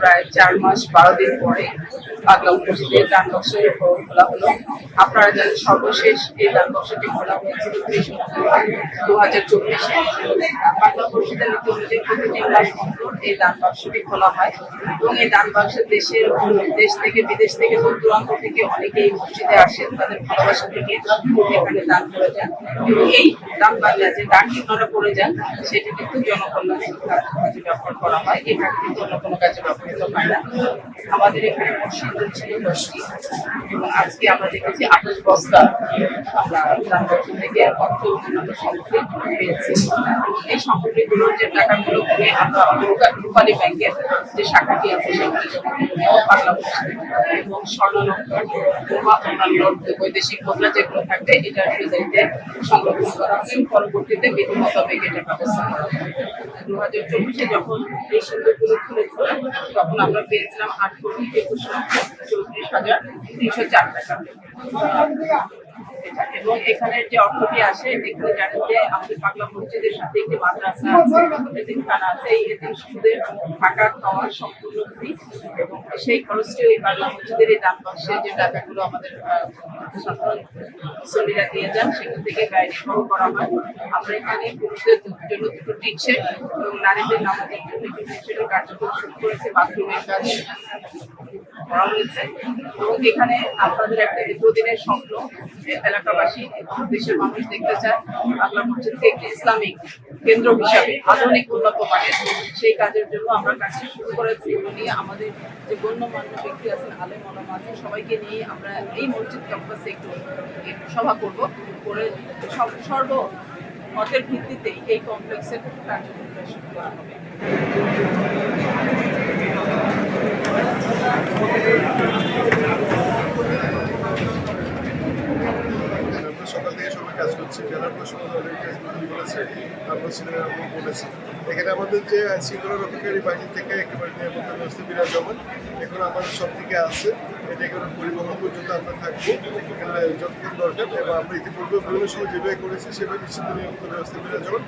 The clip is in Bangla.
প্রায় চার মাস বারো দিন পরে। পাগলা মসজিদের দান খোলা হলো আপনারা জানেন সর্বশেষ এই দান বক্সটি খোলা হয়েছিল ত্রিশ দু হাজার চব্বিশে। পাগলা মসজিদের নীতি অনুযায়ী প্রতিটি মাস অন্তর এই দান বাক্সটি খোলা হয়। এবং এই দান বাক্সে দেশের দেশ থেকে, বিদেশ থেকে দূর দূরান্ত থেকে অনেকে এই মসজিদে আসেন, তাদের ভালোবাসা থেকে এখানে দান করে যান। এবং এই দান বাংলা যে দানটি ওনারা করে যান, সেটি কিন্তু জনকল্যাণের কাজে ব্যবহার করা হয়। এখানে কিন্তু অন্য কোনো কাজে ব্যবহৃত হয় না। আমাদের এখানে মসজিদ এবং আজকে আমরা দেখেছি আঠাশ বস্তা, আমরা অর্থ আমরা সম্পত্তি পেয়েছি। এই সম্পত্তিগুলোর যে টাকাগুলো করে আমরা রূপা- রূপালী ব্যাংকের যে শাখাটি আছে, সেখানে এবং স্বর্ণালঙ্কার বা অন্যান্য বৈদেশিক মুদ্রা যেগুলো থাকবে, এটার রেজাল্টে সংরক্ষণ করা হবে। পরবর্তীতে বিধি মোতাবেক এটা ব্যবস্থা করা চব্বিশে যখন এই সিন্ধুগুলো খুলেছিল, তখন আমরা পেয়েছিলাম আট কোটি একুশ লক্ষ চৌত্রিশ হাজার তিনশো চার টাকা। এবং এখানের যে অর্থটি আসে এখানে জানেন যে আমাদের পাগলা মসজিদের সাথে একটি মাদ্রাসা আছে এতিমখানা আছে। এই এতিম শিশুদের থাকা খাওয়া সম্পূর্ণ ফ্রি এবং সেই খরচটি ওই পাগলা মসজিদের এই দান বাক্সে যে টাকাগুলো আমাদের সাধারণ দিয়ে যান, সেখান থেকে ব্যয় নির্বাহ করা হয়। আমরা এখানে পুরুষদের জন্য দুটো টিকসেট এবং নারীদের নামাজের জন্য একটি টিকসেটের কার্যক্রম শুরু করেছে, বাথরুমের কাজ করা হয়েছে। এবং এখানে আপনাদের একটা দীর্ঘদিনের স্বপ্ন এলাকাবাসী দেশের মানুষ দেখতে চায় বাংলা মসজিদকে একটি ইসলামিক কেন্দ্র হিসাবে, আধুনিক উন্নত মানের। সেই কাজের জন্য আমরা কাজটি শুরু করেছি এবং আমাদের যে গণ্যমান্য ব্যক্তি আছেন, আলেম আছেন, সবাইকে নিয়ে আমরা এই মসজিদ ক্যাম্পাসে একটু সভা করব করে সর্ব মতের ভিত্তিতেই এই কমপ্লেক্সের কার্যক্রমটা শুরু করা হবে আমরা সকাল থেকে সবাই কাজ করছে জেলার প্রশাসন আমরা সিনেমা বলেছি। এখানে আমাদের যে শৃঙ্খলা রক্ষাকারী বাহিনী থেকে একেবারে নিরাপত্তা ব্যবস্থা বিরাজমান এখন আমাদের সব দিকে আছে, এটা পরিবহন পর্যন্ত আমরা থাকব। যতক্ষণ দরকার, এবং আমরা ইতিপূর্বে বিভিন্ন সময় যেভাবে করেছি, সেভাবে নিশ্চিত নিরাপত্তা ব্যবস্থা বিরাজমান